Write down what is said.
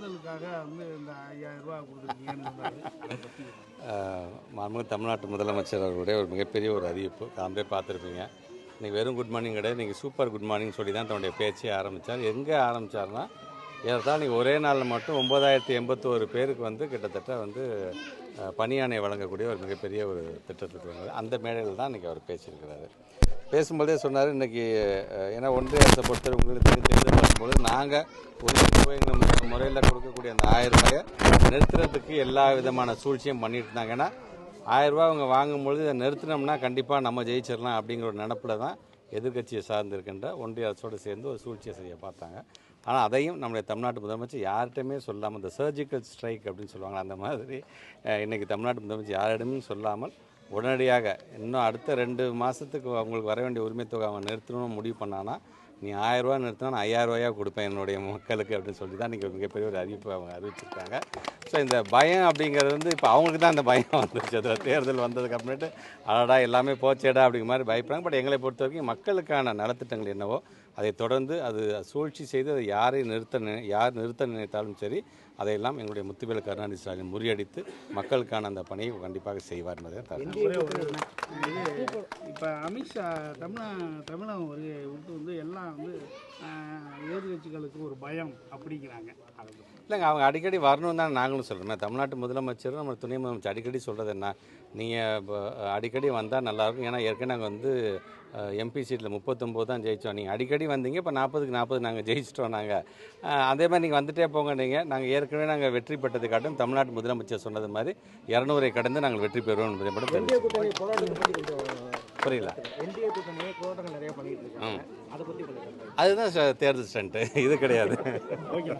ஆறுதலுக்காக வந்து இந்த ஐயாயிரம் ரூபா கொடுத்துருக்கீங்கன்னு மாண்புமிகு தமிழ்நாட்டு முதலமைச்சர் அவருடைய ஒரு மிகப்பெரிய ஒரு அறிவிப்பு. காம்பே பார்த்துருப்பீங்க. நீங்கள் வெறும் குட் மார்னிங் கிடையாது. நீங்கள் சூப்பர் குட் மார்னிங் சொல்லி தான் தன்னுடைய பேச்சே ஆரம்பித்தார் எங்கே ஆரம்பித்தார்னா ஏறத்தாழ ஒரே நாளில் மட்டும் ஒம்பதாயிரத்தி எண்பத்தோரு பேருக்கு வந்து கிட்டத்தட்ட வந்து பணியானை வழங்கக்கூடிய ஒரு மிகப்பெரிய ஒரு திட்டத்துக்கு வந்தது அந்த மேடையில் தான் இன்றைக்கி அவர் பேசியிருக்கிறாரு. பேசும்போதே சொன்னார் இன்றைக்கி ஏன்னா ஒன்றிய அரசை பொறுத்தவரை உங்களுக்கு தெரிஞ்சு தெரிஞ்சு பார்க்கும்போது நாங்கள் ஒரு முறையில் கொடுக்கக்கூடிய அந்த ஆயிரம் ரூபாயை நிறுத்துறதுக்கு எல்லா விதமான சூழ்ச்சியும் பண்ணிட்டு இருந்தாங்க. ஏன்னா ஆயிரம் ரூபாய் அவங்க வாங்கும்பொழுது இதை நிறுத்தினோம்னா கண்டிப்பாக நம்ம ஜெயிச்சிடலாம் அப்படிங்கிற ஒரு நினப்பில் தான் எதிர்க்கட்சியை சார்ந்து இருக்கின்ற ஒன்றிய அரசோடு சேர்ந்து ஒரு சூழ்ச்சியை செய்ய பார்த்தாங்க. ஆனால் அதையும் நம்முடைய தமிழ்நாட்டு முதலமைச்சர் யார்கிட்டையுமே சொல்லாமல் இந்த சர்ஜிக்கல் ஸ்ட்ரைக் அப்படின்னு சொல்லுவாங்க அந்த மாதிரி இன்றைக்கி இன்னைக்கு தமிழ்நாட்டு முதலமைச்சர் யாரிடமும் சொல்லாமல் உடனடியாக இன்னும் அடுத்த ரெண்டு மாதத்துக்கு அவங்களுக்கு வர வேண்டிய உரிமை தொகை அவன் நிறுத்தணும்னு முடிவு பண்ணானா நீ ஆயிரரூவா நிறுத்தினா நான் ஐயாயிரம் கொடுப்பேன் என்னுடைய மக்களுக்கு அப்படின்னு சொல்லி தான் இன்றைக்கி மிகப்பெரிய ஒரு அறிவிப்பு அவங்க அறிவிச்சிருக்காங்க. ஸோ இந்த பயம் அப்படிங்கிறது வந்து இப்போ அவங்களுக்கு தான் அந்த பயம் வந்துருச்சு. அதில் தேர்தல் வந்ததுக்கு அப்புறமேட்டு அடடா எல்லாமே போச்சேடா அப்படிங்கிற மாதிரி பயப்படுறாங்க. பட் எங்களை பொறுத்த வரைக்கும் மக்களுக்கான நலத்திட்டங்கள் என்னவோ அதை தொடர்ந்து அது சூழ்ச்சி செய்து அதை யாரை நிறுத்த நினை யார் நிறுத்த நினைத்தாலும் சரி அதையெல்லாம் எங்களுடைய முத்துவேல் கருணாநிதி ஸ்டாலின் முறியடித்து மக்களுக்கான அந்த பணியை கண்டிப்பாக செய்வார் என்பதை இப்போ அமித்ஷா தமிழ தமிழகம் வருகை விட்டு வந்து எல்லாம் வந்து எதிர்கட்சிகளுக்கு ஒரு பயம் அப்படிங்கிறாங்க. இல்லைங்க அவங்க அடிக்கடி வரணும் தான் நாங்களும் சொல்கிறோமே தமிழ்நாட்டு முதலமைச்சரும் நம்ம துணை முதலமைச்சர் அடிக்கடி சொல்கிறது என்ன? நீங்கள் அடிக்கடி வந்தால் நல்லாயிருக்கும் ஏன்னா ஏற்கனவே நாங்கள் வந்து எம்பி சீட்டில் முப்பத்தொம்போது தான் ஜெயித்தோம் நீங்கள் அடிக்கடி வந்தீங்க இப்போ நாற்பதுக்கு நாற்பது நாங்கள் ஜெயிச்சிட்டோம் நாங்கள் அதே மாதிரி நீங்கள் வந்துட்டே போங்க நீங்கள் நாங்கள் ஏற்கனவே நாங்கள் வெற்றி பெற்றது காட்டும் தமிழ்நாட்டு முதலமைச்சர் சொன்னது மாதிரி இரநூறை கடந்து நாங்கள் வெற்றி பெறுவோம் என்பதை மட்டும் கொஞ்சம் புரியல. அதுதான் தேர்தல் ஸ்டண்ட்டு இது கிடையாது. ஓகே.